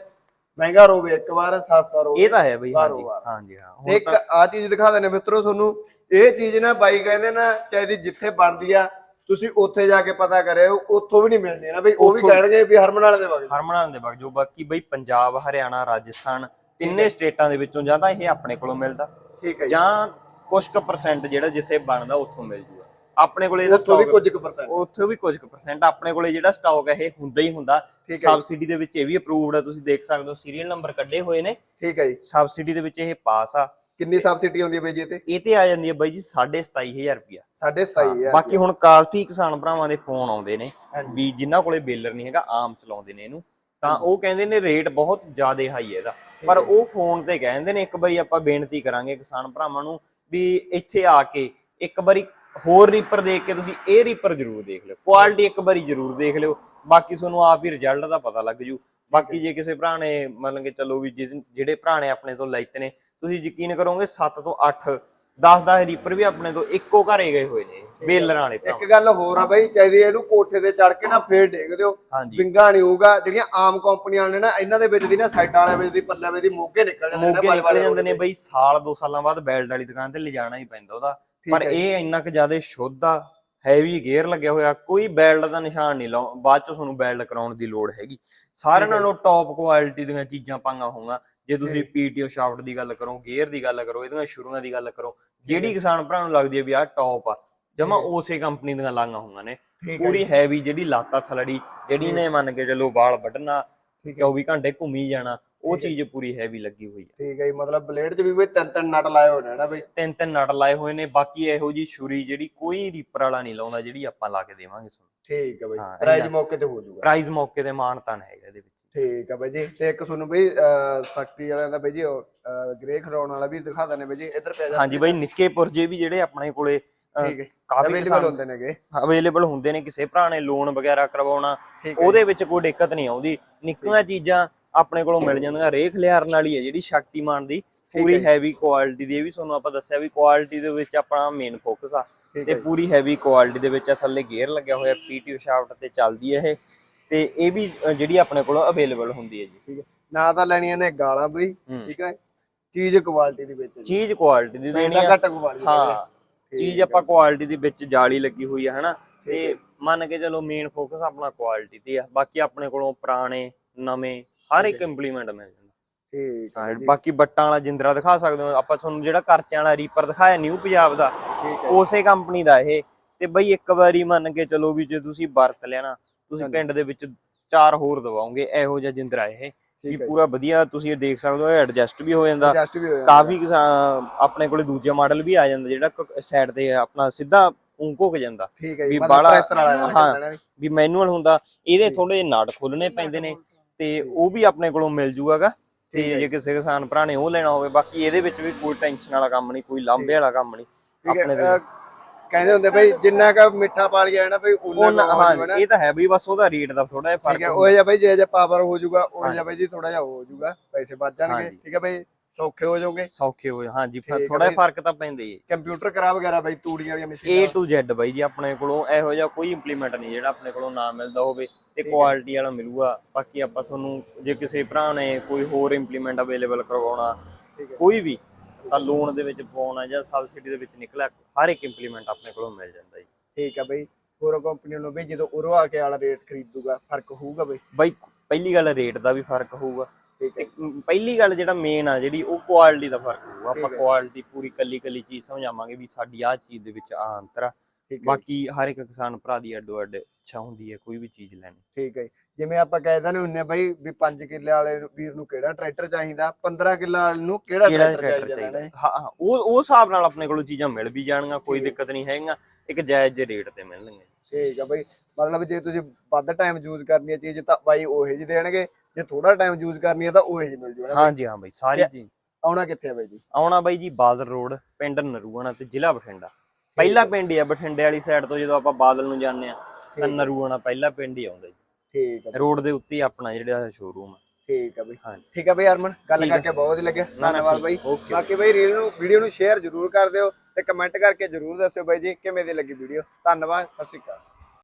ਮਹਿੰਗਾ ਰੋਵੇ ਇੱਕ ਵਾਰ ਸਸਤਾ ਰੋਵੇ ਇਹ ਤਾਂ ਹੈ ਬਈ ਹਾਂਜੀ। ਹਾਂਜੀ ਹਾਂ। ਇੱਕ ਆ ਚੀਜ਼ ਦਿਖਾ ਦਿੰਦੇ ਮਿੱਤਰੋ ਤੁਹਾਨੂੰ ਇਹ ਚੀਜ਼ ਨਾ ਬਾਈ ਕਹਿੰਦੇ ਨਾ ਚਾਹੇ ਦੀ ਜਿੱਥੇ ਬਣਦੀ ਆ ਤੁਸੀਂ ਉੱਥੇ ਜਾ ਕੇ ਪਤਾ ਕਰਿਓ ਉੱਥੋਂ ਵੀ ਨਹੀਂ ਮਿਲਣੀ ਨਾ ਬਈ ਉਹ ਵੀ ਕਹਿਣਗੇ ਵੀ ਹਰਮਨ ਵਾਲੇ ਦੇ ਵਗ ਹਰਮਨਾਂ ਦੇ ਬਾਗ ਜੋ ਬਾਕੀ ਬਈ ਪੰਜਾਬ ਹਰਿਆਣਾ ਰਾਜਸਥਾਨ ਤਿੰਨੇ ਸਟੇਟਾਂ ਦੇ ਵਿੱਚੋਂ ਜਾਂ ਤਾਂ ਇਹ ਆਪਣੇ ਕੋਲੋਂ ਮਿਲਦਾ ਠੀਕ ਹੈ ਜੀ। ਕੁਝ ਕੁ ਪਰਸੈਂਟ ਜਿਹੜਾ ਜਿੱਥੇ ਬਣਦਾ ਉੱਥੋਂ ਮਿਲ ਜੂਗਾ। ਆਪਣੇ ਕੋਲੇ ਇਹਦਾ ਉੱਥੋਂ ਵੀ ਸਟਾਕ ਕੁਝ ਕੁ percent ਉੱਥੇ ਵੀ ਕੁਝ ਕੁ ਪਰਸੈਂਟ ਆਪਣੇ ਕੋਲੇ ਜਿਹੜਾ ਸਟਾਕ ਹੈ ਇਹ ਹੁੰਦਾ ਹੀ ਹੁੰਦਾ। ਸਬਸਿਡੀ ਦੇ ਵਿੱਚ ਇਹ ਵੀ ਅਪਰੂਵਡ ਹੈ ਤੁਸੀਂ ਦੇਖ ਸਕਦੇ ਹੋ ਸੀਰੀਅਲ ਨੰਬਰ ਕੱਢੇ ਹੋਏ ਨੇ। ਠੀਕ ਹੈ ਜੀ। ਸਬਸਿਡੀ ਦੇ ਵਿੱਚ ਇਹ ਪਾਸ ਆ। ਕਿੰਨੀ ਸਬਸਿਡੀ ਆਉਂਦੀ ਹੈ ਬਈ ਜੀ ਇਹ ਤੇ? ਇਹ ਤੇ ਆ ਜਾਂਦੀ ਹੈ ਬਾਈ ਜੀ 27500 ਰੁਪਿਆ 27500 ਬਾਕੀ ਹੁਣ ਕਾਫੀ ਕਿਸਾਨ ਭਰਾਵਾਂ ਦੇ ਫੋਨ ਆਉਂਦੇ ਨੇ। ਵੀ ਜਿਨ੍ਹਾਂ ਕੋਲੇ ਬੇਲਰ ਨਹੀਂ ਹੈਗਾ ਆਮ ਚਲਾਉਂਦੇ ਨੇ ਇਹਨੂੰ। ਤਾਂ ਉਹ ਕਹਿੰਦੇ ਨੇ ਰੇਟ ਬਹੁਤ ਜ਼ਿਆਦਾ ਹਾਈ ਹੈ ਇਹਦਾ। ਪਰ ਉਹ ਫੋਨ ਤੇ ਕਹਿੰਦੇ ਨੇ ਇੱਕ ਵਾਰੀ ਆਪਾਂ ਬੇਨਤੀ ਕਰਾਂਗੇ ਕਿਸਾਨ ਭਰਾਵਾਂ ਨੂੰ ਵੀ ਇੱਥੇ ਆ ਕੇ ਇੱਕ ਵਾਰੀ ਹੋਰ ਰੀਪਰ ਦੇਖ ਕੇ ਤੁਸੀਂ ਇਹ ਰੀਪਰ ਜ਼ਰੂਰ ਦੇਖ ਲਿਓ। ਕੁਆਲਿਟੀ ਇੱਕ ਵਾਰੀ ਜ਼ਰੂਰ ਦੇਖ ਲਿਓ। ਬਾਕੀ ਤੁਹਾਨੂੰ ਆਪ ਹੀ ਰਿਜ਼ਲਟ ਦਾ ਪਤਾ ਲੱਗ ਜੂ। ਬਾਕੀ ਜੇ ਕਿਸੇ ਭਰਾ ਨੇ ਮੰਨ ਕੇ ਚੱਲੋ ਵੀ ਜਿਹੜੇ ਭਰਾ ਨੇ ਆਪਣੇ ਤੋਂ ਲੈਤੇ ਨੇ ਤੁਸੀਂ ਯਕੀਨ ਕਰੋਗੇ 7 ਤੋਂ 8 10 10 ਰੀਪਰ ਵੀ ਆਪਣੇ ਤੋਂ ਇੱਕੋ ਘਰੇ ਗਏ ਹੋਏ ਨੇ ਬੇਲਰਾਂ ਵਾਲੇ ਇੱਕ ਗੱਲ ਹੋਰ ਆ ਬਈ ਚਾਹੀਦੀ ਇਹਨੂੰ ਕੋਠੇ ਤੇ ਚੜ ਕੇ ਨਾ ਫੇਰ ਡੇਗ ਦਿਓ। ਵਿੰਗਾ ਨਹੀਂ ਹੋਊਗਾ ਜਿਹੜੀਆਂ ਆਮ ਕੰਪਨੀਆਂ ਨੇ ਨਾ ਇਹਨਾਂ ਦੇ ਵਿੱਚ ਦੀ ਨਾ ਸਾਈਡਾਂ ਵਾਲੇ ਵਿੱਚ ਦੀ ਪੱਲੇ ਵਿੱਚ ਦੀ ਮੋਗੇ ਨਿਕਲ ਜਾਂਦੇ ਨੇ ਮੋਗੇ ਨਿਕਲ ਜਾਂਦੇ ਨੇ ਬਈ ਸਾਲ ਦੋ ਸਾਲਾਂ ਬਾਅਦ ਬੈਲਟ ਵਾਲੀ ਦੁਕਾਨ ਤੇ ਲਿਜਾਣਾ ਹੀ ਪੈਂਦਾ ਉਹਦਾ। ਪਰ। ਇਹ ਇੰਨਾ ਕੁ ਜ਼ਿਆਦਾ ਸ਼ੁੱਧ ਆ ਹੈਵੀ ਗੇਅਰ ਲੱਗਿਆ ਹੋਇਆ ਕੋਈ ਬੈਲਟ ਦਾ ਨਿਸ਼ਾਨ ਨਹੀਂ ਲਾਉ ਬਾਅਦ ਚ ਤੁਹਾਨੂੰ ਬੈਲਟ ਕਰਾਉਣ ਦੀ ਲੋੜ ਹੈਗੀ। ਸਾਰਿਆਂ। ਨਾਲੋਂ ਟੌਪ ਕੁਆਲਿਟੀ ਦੀਆਂ ਚੀਜ਼ਾਂ ਪਾਈਆਂ ਹੋਊਗਾ ਜੇ ਤੁਸੀਂ ਪੀਟੀਓ ਸ਼ਾਫਟ ਦੀ ਗੱਲ ਕਰੋ ਗੇਅਰ ਦੀ ਗੱਲ ਕਰੋ ਇਹਦੀਆਂ ਸ਼ੁਰੂਆਂ ਦੀ ਗੱਲ ਕਰੋ ਜਿਹੜੀ ਕਿਸਾਨ ਭਰਾ ਨੂੰ ਲੱਗਦੀ ਹੈ ਵੀ ਆਹ ਟੌਪ ਆ ਜਮਾ ਉਸੇ ਕੰਪਨੀ ਦੀਆਂ ਲਾਈਆਂ ਹੋਈਆਂ ਨੇ। ਪੂਰੀ ਹੈਵੀ ਜਿਹੜੀ ਲਾਤਾ ਥਲੜੀ ਜਿਹੜੀ ਨੇ ਮੰਨ ਕੇ ਚੱਲੋ ਵਾਲ ਵੱਢਣਾ ਠੀਕ ਹੈ। 24 ਘੰਟੇ ਘੁੰਮੀ ਜਾਣਾ ਉਹ ਚੀਜ਼ ਪੂਰੀ ਹੈਵੀ ਲੱਗੀ ਹੋਈ ਹੈ। ਠੀਕ ਹੈ ਜੀ ਮਤਲਬ ਬਲੇਡ 'ਚ ਵੀ ਬਈ ਤਿੰਨ ਤਿੰਨ ਨਟ ਲਾਏ ਹੋਏ ਨੇ ਨਾ ਬਈ। ਤਿੰਨ ਤਿੰਨ ਨਟ ਲਾਏ ਹੋਏ ਨੇ ਬਾਕੀ ਇਹੋ ਜੀ ਛੁਰੀ ਜਿਹੜੀ ਕੋਈ ਰੀਪਰ ਵਾਲਾ ਨਹੀਂ ਲਾਉਂਦਾ ਜਿਹੜੀ ਆਪਾਂ ਲਾ ਕੇ ਦੇਵਾਂਗੇ ਤੁਹਾਨੂੰ। ਠੀਕ ਹੈ ਬਈ ਪ੍ਰਾਈਜ਼। ਮੌਕੇ ਤੇ ਹੋ ਜਾਊਗਾ। ਪ੍ਰਾਈਜ਼ ਮੌਕੇ ਤੇ ਮਾਨਤਾਨ ਹੈਗਾ ਇਹਦੇ ਵਿੱਚ। ਠੀਕ ਹੈ ਬਈ ਜੀ ਤੇ ਇੱਕ ਤੁਹਾਨੂੰ ਬਈ ਸਖਤੀ ਵਾਲਿਆਂ ਦਾ ਬਈ ਜੀ ਗ੍ਰੇ ਖਰਾਉਣ ਵਾਲਾ ਵੀ ਦਿਖਾ ਦਨੇ ਬਈ ਜੀ ਇੱਧਰ ਪਿਆ ਜਾ ਹਾਂਜੀ ਬਾਈ ਨਿੱਕੇ ਪੁਰਜੇ ਵੀ ਜਿਹੜੇ ਆਪਣੇ ਕੋਲੇ ਕਾਫੀ ਅਵੇਲੇਬਲ ਹੁੰਦੇ ਨੇਗੇ। ਅਵੇਲੇਬਲ ਹੁੰਦੇ ਨੇ ਕਿਸੇ ਭਰਾ ਨੇ ਲੋਨ ਵਗੈਰਾ ਕਰਵਾਉਣਾ ਉਹਦੇ ਵਿੱਚ ਕੋਈ ਦਿੱਕਤ ਨਹੀਂ ਆਉਂਦੀ। ਨਿੱਕੀਆਂ ਚੀਜ਼ਾਂ ਆਪਣੇ ਕੋਲੋਂ ਮਿਲ ਜਾਂਦੀਆਂ। ਰੇਖ ਲਿਆਰਨ ਵਾਲੀ ਹੈ ਜਿਹੜੀ ਸ਼ਕਤੀਮਾਨ ਦੀ ਪੂਰੀ ਹੈਵੀ ਕੁਆਲਿਟੀ ਦੀ ਇਹ ਵੀ ਤੁਹਾਨੂੰ ਆਪਾਂ ਦੱਸਿਆ ਵੀ ਕੁਆਲਿਟੀ ਦੇ ਵਿੱਚ ਆਪਣਾ ਮੇਨ ਫੋਕਸ ਆ। ਤੇ ਹੈ ਪੂਰੀ ਹੈਵੀ ਕੁਆਲਿਟੀ ਦੇ ਵਿੱਚ ਆ ਥੱਲੇ ਗੇਅਰ ਲੱਗਿਆ ਹੋਇਆ ਪੀਟੀਓ ਸ਼ਾਫਟ ਤੇ ਚੱਲਦੀ ਹੈ ਇਹ। ਤੇ ਇਹ ਵੀ ਜਿਹੜੀ ਆਪਣੇ ਕੋਲ ਅਵੇਲੇਬਲ ਹੁੰਦੀ ਹੈ ਜੀ। ਠੀਕ ਹੈ। ਨਾ ਤਾਂ ਲੈਣੀਆਂ ਨੇ ਗਾਲਾਂ ਬਈ ਹੂੰ। ਠੀਕ ਹੈ। ਚੀਜ਼ ਕੁਆਲਿਟੀ ਦੀ ਵਿੱਚ। ਚੀਜ਼ ਕੁਆਲਿਟੀ ਦੀ ਦੇਣੀ ਆ। ਘੱਟ ਕੁਆਲਿਟੀ ਹਾਂ। ਚੀਜ਼ ਆਪਾਂ ਕੁਆਲਿਟੀ ਦੇ ਵਿੱਚ ਜਾਲੀ ਲੱਗੀ ਹੋਈ ਆ ਹਨਾ। ਤੇ ਮੰਨ ਕੇ ਚਲੋ ਮੇਨ ਫੋਕਸ ਆਪਣਾ ਕੁਆਲਿਟੀ ਤੇ ਆ। ਬਾਕੀ ਆਪਣੇ ਕੋਲੋਂ ਪੁਰਾਣੇ ਨਵੇਂ ਹਰ ਇੱਕ ਇੰਪਲੀਮੈਂਟ ਮਿਲ ਜਾਂਦਾ। ਠੀਕ ਹੈ ਬਾਕੀ ਬੱਟਾਂ ਵਾਲਾ ਜਿੰਦਰਾ ਦਿਖਾ ਸਕਦੇ ਹੋ। ਆਪਾਂ ਤੁਹਾਨੂੰ ਜਿਹੜਾ ਕਰਚਿਆਂ ਵਾਲਾ ਰੀਪਰ ਦਿਖਾਇਆ ਨਿਊ ਪੰਜਾਬ ਦਾ ਉਸੇ ਕੰਪਨੀ ਦਾ ਇਹ। ਤੇ ਬਈ ਇੱਕ ਵਾਰੀ ਮੰਨ ਕੇ ਚਲੋ ਵੀ ਜੇ ਤੁਸੀਂ ਵਰਤ ਲਿਆ ਨਾ ਤੁਸੀਂ ਪਿੰਡ ਦੇ ਵਿੱਚ ਚਾਰ ਹੋਰ ਦਵਾਓਗੇ ਇਹੋ ਜਿਹਾ ਜਿੰਦਰਾ ਇਹ। ਵੀ ਪੂਰਾ ਵਧੀਆ ਤੁਸੀਂ ਇਹ ਦੇਖ ਸਕਦੇ ਹੋ ਇਹ ਐਡਜਸਟ ਵੀ ਹੋ ਜਾਂਦਾ। ਕਾਫੀ ਆਪਣੇ ਕੋਲੇ ਦੂਜਾ ਮਾਡਲ ਵੀ ਆ ਜਾਂਦਾ ਜਿਹੜਾ ਸਾਈਡ ਤੇ ਆਪਣਾ ਸਿੱਧਾ ਘੁੱਕ ਜਾਂਦਾ। ਵੀ ਵਾਲਾ ਹਾਂ। ਵੀ। ਮੈਨੂਅਲ ਹੁੰਦਾ ਇਹਦੇ ਥੋੜੇ ਜਿਹੇ ਨਾਟ ਖੋਲਣੇ ਪੈਂਦੇ ਨੇ। ਤੇ ਉਹ ਵੀ ਆਪਣੇ ਕੋਲੋਂ ਮਿਲ ਜੂਗਾ ਤੇ ਜੇ ਕਿਸੇ ਕਿਸਾਨ ਭਰਾ ਨੇ ਉਹ ਲੈਣਾ ਹੋਵੇ ਬਾਕੀ ਇਹਦੇ ਵਿੱਚ ਵੀ ਕੋਈ ਟੈਨਸ਼ਨ ਵਾਲਾ ਕੰਮ ਨਹੀਂ ਕੋਈ ਲਾਂਬੇ ਵਾਲਾ ਕੰਮ ਨਹੀਂ ਆਪਣੇ ਅਹ, ਕਹਿੰਦੇ ਹੁੰਦੇ ਬਈ ਜਿੰਨਾ ਕ ਮਿੱਠਾ ਪਾ ਲਿਆ ਨਾ ਬਈ ਉਹ ਉਹਨਾਂ ਹਾਂ ਇਹ ਤਾਂ ਹੈ ਵੀ ਬਸ ਉਹਦਾ ਰੇਟ ਦਾ ਥੋੜਾ ਜਿਹਾ ਫ਼ਰਕ ਹੈ ਉਹ ਜਿਹਾ ਬਈ ਜੇ ਜੇ ਪਾਵਰ ਹੋ ਜਾਊਗਾ ਉਹ। ਜਿਹਾ ਬਈ ਜੀ ਥੋੜਾ ਜਿਹਾ ਹੋ ਜਾਊਗਾ ਪੈਸੇ ਬਚ ਜਾਣਗੇ। ਠੀਕ ਹੈ ਬਈ? ਸੌਖੇ ਹੋ ਜਾਓਗੇ? ਸੌਖੇ ਹੋਏ ਹਾਂਜੀ ਠੀਕ ਹੈ ਥੋੜਾ ਬਈ। ਫ਼ਰਕ ਤਾਂ ਪੈਂਦਾ ਹੀ ਹੈ। ਕੰਪਿਊਟਰ ਕਰਾ ਵਗੈਰਾ ਬਾਈ ਤੂੜੀ ਵਾਲੀਆਂ A ਮਸ਼ੀਨਾਂ to Z ਬਾਈ ਜੀ ਆਪਣੇ ਕੋਲੋਂ ਇਹੋ ਜਿਹਾ ਕੋਈ ਇੰਪਲੀਮੈਂਟ ਨਹੀਂ ਜਿਹੜਾ ਆਪਣੇ ਕੋਲੋਂ ਨਾ ਮਿਲਦਾ ਹੋਵੇ ਤੇ ਕੁਆਲਿਟੀ ਵਾਲਾ ਮਿਲੂਗਾ। ਬਾਕੀ ਆਪਾਂ ਤੁਹਾਨੂੰ ਜੇ ਕਿਸੇ ਭਰਾ ਨੇ ਕੋਈ ਹੋਰ ਇੰਪਲੀਮੈਂਟ ਅਵੇਲੇਬਲ ਕਰਵਾਉਣਾ ਠੀਕ ਹੈ। ਕੋਈ ਵੀ ਤਾਂ ਲੋਨ ਦੇ ਵਿੱਚ ਪਾਉਣਾ ਜਾਂ ਸਬਸਿਡੀ ਦੇ ਵਿੱਚ ਨਿਕਲਿਆ ਹਰ ਇੱਕ ਇੰਪਲੀਮੈਂਟ ਆਪਣੇ ਕੋਲੋਂ ਮਿਲ ਜਾਂਦਾ ਜੀ। ਠੀਕ ਆ ਬਈ। ਹੋਰ ਕੰਪਨੀ ਨੂੰ ਵੀ ਜਦੋਂ ਉਰੋਂ ਆ ਕੇ ਵਾਲਾ ਰੇਟ ਖਰੀਦੂਗਾ ਫ਼ਰਕ ਹੋਊਗਾ ਬਈ? ਬਾਈ ਪਹਿਲੀ ਗੱਲ ਰੇਟ ਦਾ ਵੀ ਫ਼ਰਕ ਹੋਊਗਾ। ਠੀਕ ਹੈ ਪਹਿਲੀ ਗੱਲ ਜਿਹੜਾ ਮੇਨ ਆ ਜਿਹੜੀ ਉਹ ਕੁਆਲਿਟੀ ਦਾ ਫ਼ਰਕ ਹੋਊਗਾ ਆਪਾਂ। ਕੁਆਲਿਟੀ ਪੂਰੀ ਕੱਲੀ ਕੱਲੀ ਚੀਜ਼ ਸਮਝਾਵਾਂਗੇ ਵੀ ਸਾਡੀ ਆਹ ਚੀਜ਼ ਦੇ ਵਿੱਚ ਆ ਅੰਤਰ ਆ। ਬਾਕੀ ਹਰ ਇੱਕ ਕਿਸਾਨ ਭਰਾ ਦੀ ਅੱਡੋ ਅੱਡ ਇੱਛਾ ਹੁੰਦੀ ਹੈ ਕੋਈ ਵੀ ਚੀਜ਼ ਲੈਣੀ। ਠੀਕ ਹੈ ਜੀ। ਜਿਵੇਂ ਆਪਾਂ ਕਹਿ ਦਿੰਦੇ ਹੁੰਨੇ ਆ ਬਈ ਵੀ 5 ਕਿੱਲੇ ਵਾਲੇ ਨੂੰ- ਵੀਰ ਨੂੰ ਕਿਹੜਾ ਟਰੈਕਟਰ ਚਾਹੀਦਾ? 15 ਕਿੱਲੇ ਵਾਲੇ ਨੂੰ ਕਿਹੜਾ ਟਰੈਕਟਰ ਚਾਹੀਦਾ ਨੇ ਹਾਂ ਉਹ ਉਹ ਹਿਸਾਬ ਨਾਲ ਆਪਣੇ ਕੋਲੋਂ ਚੀਜ਼ਾਂ ਮਿਲ ਵੀ ਜਾਣਗੀਆਂ ਕੋਈ। ਦਿੱਕਤ ਨਹੀਂ ਹੈਗੀਆਂ ਇੱਕ ਜਾਇਜ਼ ਜਿਹੇ ਰੇਟ ਤੇ ਮਿਲਣਗੀਆਂ। ਠੀਕ ਆ ਬਈ। ਮਤਲਬ ਜੇ ਤੁਸੀਂ ਵੱਧ ਟਾਈਮ ਯੂਜ਼ ਕਰਨੀ ਹੈ ਚੀਜ਼ ਤਾਂ ਬਾਈ ਉਹੇ ਜਿਹੀ ਦੇਣਗੇ। ਜੇ ਥੋੜਾ ਟਾਈਮ ਯੂਜ਼ ਕਰਨੀ ਹੈ ਤਾਂ ਉਹੇ ਜਿਹੀ ਮਿਲ ਜੂਗਾ ਹਾਂਜੀ ਹਾਂ ਬਾਈ ਸਾਰੀ ਚੀਜ਼। ਆਉਣਾ ਕਿੱਥੇ ਆ ਬਾਈ ਜੀ? ਆਉਣਾ ਬਾਈ ਜੀ ਬਾਦਲ ਰੋਡ ਪਿੰਡ ਨਰੂਆਣਾ ਤੇ ਜ਼ਿਲ੍ਹਾ ਬਠਿੰਡਾ। ਪਹਿਲਾ ਪਿੰਡ ਹੀ ਆ ਬਠਿੰਡੇ ਵਾਲੀ ਸਾਈਡ ਤੋਂ ਜਦੋਂ ਆਪਾਂ ਬਾਦਲ ਨੂੰ ਜਾਂਦੇ ਆ ਤਾਂ। ਨਰੂਆਣਾ ਪਹਿਲਾ ਪਿੰਡ ਹੀ ਆਉਂਦਾ ਜੀ। ਠੀਕ ਬਈ, ਰੋਡ ਦੇ ਉੱਤੇ ਹੀ ਆਪਣਾ ਜਿਹੜਾ ਸ਼ੋਰੂਮ ਆ। ਠੀਕ ਆ ਬਈ। ਹਾਂਜੀ। ਠੀਕ ਆ ਬਈ ਹਰਮਨ ਗੱਲ। ਕਰਕੇ ਬਹੁਤ ਵਧੀਆ ਲੱਗਿਆ। ਧੰਨਵਾਦ ਬਾਈ। ਬਾਕੀ ਬਾਈ ਰੀਲ ਨੂੰ ਵੀਡੀਓ ਨੂੰ ਸ਼ੇਅਰ ਜ਼ਰੂਰ ਕਰ ਦਿਓ ਤੇ ਕਮੈਂਟ ਕਰਕੇ ਜ਼ਰੂਰ ਦੱਸਿਓ ਬਾਈ ਜੀ ਕਿਵੇਂ ਦੀ ਲੱਗੀ ਵੀਡੀਓ ਧੰਨਵਾਦ ਸਤਿ ਸ਼੍ਰੀ ਅਕਾਲ।